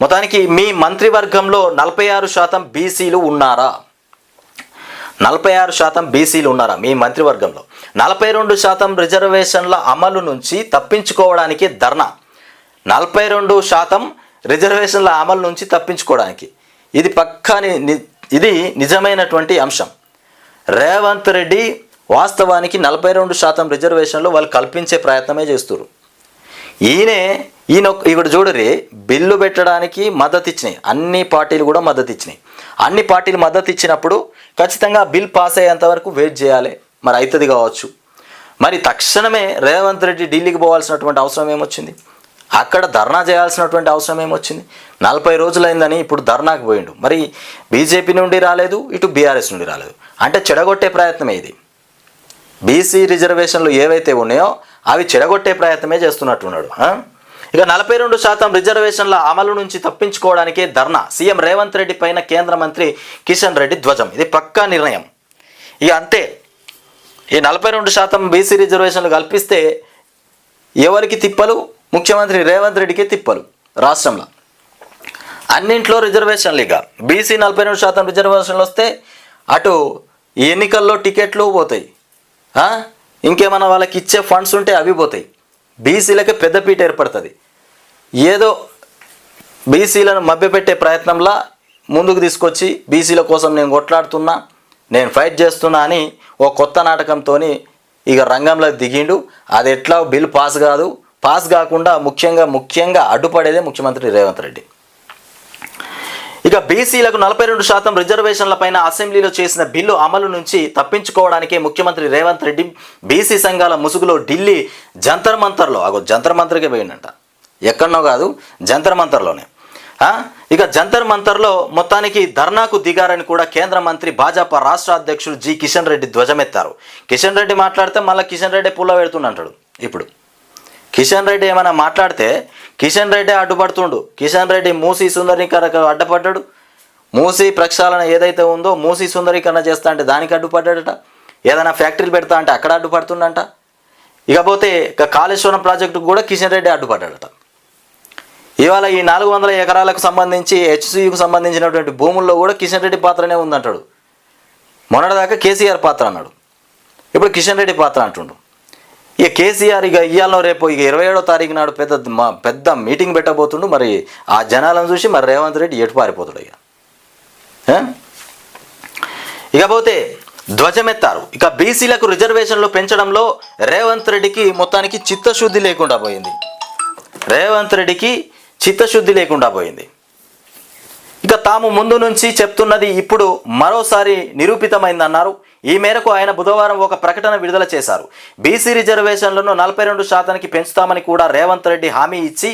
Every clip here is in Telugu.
మొత్తానికి మీ మంత్రివర్గంలో నలభై ఆరు శాతం బీసీలు ఉన్నారా? నలభై ఆరు శాతం బీసీలు ఉన్నారా మీ మంత్రివర్గంలో? నలభై రెండు శాతం రిజర్వేషన్ల అమలు నుంచి తప్పించుకోవడానికి ధర్నా. నలభై రెండు శాతం రిజర్వేషన్ల అమలు నుంచి తప్పించుకోవడానికి. ఇది పక్కని ని- ఇది నిజమైనటువంటి అంశం. రేవంత్ రెడ్డి వాస్తవానికి నలభై రెండు శాతం రిజర్వేషన్లు వాళ్ళు కల్పించే ప్రయత్నమే చేస్తున్నారు ఈయనే ఈయన ఇక్కడ చూడరి బిల్లు పెట్టడానికి మద్దతు ఇచ్చినాయి అన్ని పార్టీలు కూడా మద్దతు ఇచ్చినాయి అన్ని పార్టీలు మద్దతు ఇచ్చినప్పుడు ఖచ్చితంగా బిల్ పాస్ అయ్యేంత వరకు వెయిట్ చేయాలి. మరి అవుతుంది కావచ్చు. మరి తక్షణమే రేవంత్ రెడ్డి ఢిల్లీకి పోవాల్సినటువంటి అవసరం ఏమొచ్చింది? అక్కడ ధర్నా చేయాల్సినటువంటి అవసరం ఏమొచ్చింది? నలభై రోజులైందని ఇప్పుడు ధర్నాకు పోయిండు. మరి బీజేపీ నుండి రాలేదు ఇటు బీఆర్ఎస్ నుండి రాలేదు. అంటే చెడగొట్టే ప్రయత్నమే ఇది. బీసీ రిజర్వేషన్లు ఏవైతే ఉన్నాయో అవి చెడగొట్టే ప్రయత్నమే చేస్తున్నట్టున్నాడు ఉన్నాడు ఇక నలభై రెండు శాతం రిజర్వేషన్ల అమలు నుంచి తప్పించుకోవడానికే ధర్నా. సీఎం రేవంత్ రెడ్డి పైన కేంద్ర మంత్రి కిషన్ రెడ్డి ధ్వజం. ఇది పక్కా నిర్ణయం. ఇక అంతే. ఈ నలభై రెండు శాతం బీసీ రిజర్వేషన్లు కల్పిస్తే ఎవరికి తిప్పలు? ముఖ్యమంత్రి రేవంత్ రెడ్డికే తిప్పలు రాష్ట్రంలో. అన్నింట్లో రిజర్వేషన్లు ఇక. బీసీ నలభై రెండు శాతం రిజర్వేషన్లు వస్తే అటు ఎన్నికల్లో టికెట్లు పోతాయి ఇంకేమైనా వాళ్ళకి ఇచ్చే ఫండ్స్ ఉంటే అవి పోతాయి. బీసీలకి పెద్దపీట ఏర్పడుతుంది. ఏదో బీసీలను మభ్యపెట్టే ప్రయత్నంలా ముందుకు తీసుకొచ్చి బీసీల కోసం నేను కొట్లాడుతున్నా నేను ఫైట్ చేస్తున్నా అని ఓ కొత్త నాటకంతో ఇక రంగంలో దిగిండు. అది ఎట్లా బిల్ పాస్ కాదు. పాస్ కాకుండా ముఖ్యంగా ముఖ్యంగా అడ్డుపడేదే ముఖ్యమంత్రి రేవంత్ రెడ్డి. ఇక బీసీలకు నలభై రెండు శాతం రిజర్వేషన్ల పైన అసెంబ్లీలో చేసిన బిల్లు అమలు నుంచి తప్పించుకోవడానికే ముఖ్యమంత్రి రేవంత్ రెడ్డి బీసీ సంఘాల ముసుగులో ఢిల్లీ జంతర్ మంతర్లో. అగో జంతర్ మంతర్కే పోయిందంట ఎక్కడనో కాదు జంతర్ మంతర్లోనే. ఇక జంతర్ మంతర్లో మొత్తానికి ధర్నాకు దిగారని కూడా కేంద్ర మంత్రి భాజపా రాష్ట్ర అధ్యక్షుడు జి కిషన్ రెడ్డి ధ్వజమెత్తారు. కిషన్ రెడ్డి మాట్లాడితే మళ్ళీ కిషన్ రెడ్డి పుల్ల పెడుతుండంటాడు. ఇప్పుడు కిషన్ రెడ్డి ఏమైనా మాట్లాడితే కిషన్ రెడ్డి అడ్డుపడుతుండు. కిషన్ రెడ్డి మూసి సుందరీకరణకు అడ్డపడ్డాడు మూసి ప్రక్షాళన ఏదైతే ఉందో మూసి సుందరీకరణ చేస్తా అంటే దానికి అడ్డుపడ్డాడట. ఏదైనా ఫ్యాక్టరీలు పెడతా అంటే అక్కడ అడ్డుపడుతుండంట. ఇకపోతే ఇక కాళేశ్వరం ప్రాజెక్టుకు కూడా కిషన్ రెడ్డి అడ్డుపడ్డాడట. ఇవాళ ఈ నాలుగు వందల ఎకరాలకు సంబంధించి హెచ్సియుకు సంబంధించినటువంటి భూముల్లో కూడా కిషన్ రెడ్డి పాత్రనే ఉందంటాడు. మొన్నటిదాకా కేసీఆర్ పాత్ర అన్నాడు. ఇప్పుడు కిషన్ రెడ్డి పాత్ర అంటుండు. ఇక కేసీఆర్ ఇక ఇయ్యాలో రేపు ఇక ఇరవై ఏడో తారీఖు నాడు పెద్ద మా పెద్ద మీటింగ్ పెట్టబోతుండు. మరి ఆ జనాలను చూసి మరి రేవంత్ రెడ్డి ఎటు పారిపోతాడు ఇక? ఇకపోతే ధ్వజమెత్తారు. ఇక బీసీలకు రిజర్వేషన్లు పెంచడంలో రేవంత్ రెడ్డికి మొత్తానికి చిత్తశుద్ధి లేకుండా పోయింది. రేవంత్ రెడ్డికి చిత్తశుద్ధి లేకుండా పోయింది. ఇక తాము ముందు నుంచి చెప్తున్నది ఇప్పుడు మరోసారి నిరూపితమైందన్నారు. ఈ మేరకు ఆయన బుధవారం ఒక ప్రకటన విడుదల చేశారు. బీసీ రిజర్వేషన్లను నలభై రెండు శాతానికి పెంచుతామని కూడా రేవంత్ రెడ్డి హామీ ఇచ్చి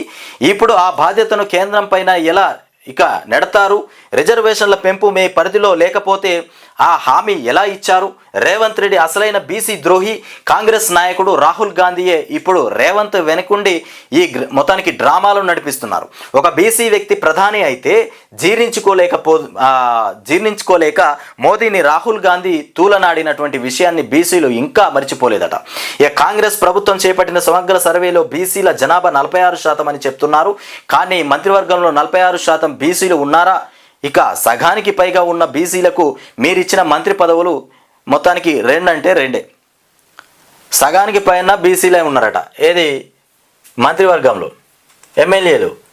ఇప్పుడు ఆ బాధ్యతను కేంద్రం పైన ఎలా ఇక నెడతారు? రిజర్వేషన్ల పెంపు మీ పరిధిలో లేకపోతే ఆ హామీ ఎలా ఇచ్చారు? రేవంత్ రెడ్డి అసలైన బీసీ ద్రోహి కాంగ్రెస్ నాయకుడు రాహుల్ గాంధీయే ఇప్పుడు రేవంత్ వెనుకుండి ఈ మొత్తానికి డ్రామాలు నడిపిస్తున్నారు. ఒక బీసీ వ్యక్తి ప్రధాని అయితే జీర్ణించుకోలేకపో జీర్ణించుకోలేక మోదీని రాహుల్ గాంధీ తూలనాడినటువంటి విషయాన్ని బీసీలు ఇంకా మర్చిపోలేదట. ఇక కాంగ్రెస్ ప్రభుత్వం చేపట్టిన సమగ్ర సర్వేలో బీసీల జనాభా నలభై ఆరు శాతం అని చెప్తున్నారు. కానీ మంత్రివర్గంలో నలభై ఆరు శాతం బీసీలు ఉన్నారా? ఇక సగానికి పైగా ఉన్న బీసీలకు మీరిచ్చిన మంత్రి పదవులు మొత్తానికి రెండంటే రెండే. సగానికి పైన బీసీలే ఉన్నారట. ఏది? మంత్రివర్గంలో. ఎమ్మెల్యేలు.